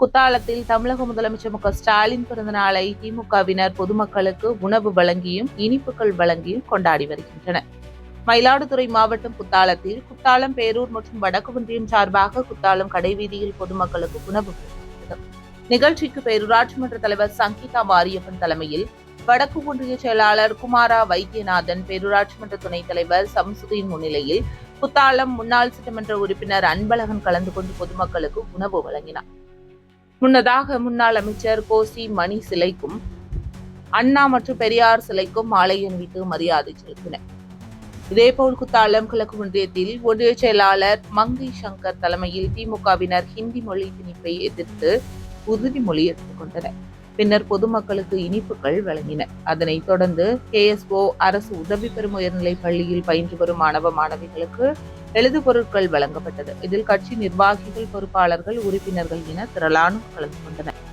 குத்தாலத்தில் தமிழக முதலமைச்சர் மு ஸ்டாலின் பிறந்த நாளை திமுகவினர் பொதுமக்களுக்கு உணவு வழங்கியும் இனிப்புகள் வழங்கியும் கொண்டாடி வருகின்றனர். மயிலாடுதுறை மாவட்டம் குத்தாலத்தில் குத்தாலம் பேரூர் மற்றும் வடக்கு ஒன்றியம் சார்பாக குத்தாலம் கடைவீதியில் பொதுமக்களுக்கு உணவு நிகழ்ச்சிக்கு பேரூராட்சி மன்ற தலைவர் சங்கீதா மாரியப்பன் தலைமையில் வடக்கு ஒன்றிய செயலாளர் குமாரா வைத்தியநாதன் பேரூராட்சி மன்ற துணைத் தலைவர் சம்சுதீன் முன்னிலையில் குத்தாலம் முன்னாள் சட்டமன்ற உறுப்பினர் அன்பழகன் கலந்து கொண்டு பொதுமக்களுக்கு உணவு வழங்கினார். முன்னதாக முன்னாள் அமைச்சர் கோசி மணி சிலைக்கும் அண்ணா மற்றும் பெரியார் சிலைக்கும் மாலை அணிவித்து மரியாதை செலுத்தினர் இதேபோல் குத்தாலம் கிழக்கு ஒன்றியத்தில் ஒன்றிய செயலாளர் மங்கை சங்கர் தலைமையில் திமுகவினர் ஹிந்தி மொழி திணிப்பை எதிர்த்து உறுதிமொழி எடுத்துக் கொண்டனர். பின்னர் பொதுமக்களுக்கு இனிப்புகள் வழங்கினர் அதனைத் தொடர்ந்து கேஎஸ்ஓ அரசு உதவி பெறும் உயர்நிலைப் பள்ளியில் பயின்று வரும் மாணவ மாணவிகளுக்கு எழுது பொருட்கள் வழங்கப்பட்டது. இதில் கட்சி நிர்வாகிகள் பொறுப்பாளர்கள் உறுப்பினர்கள் என திரளானோர் கலந்து கொண்டனர்.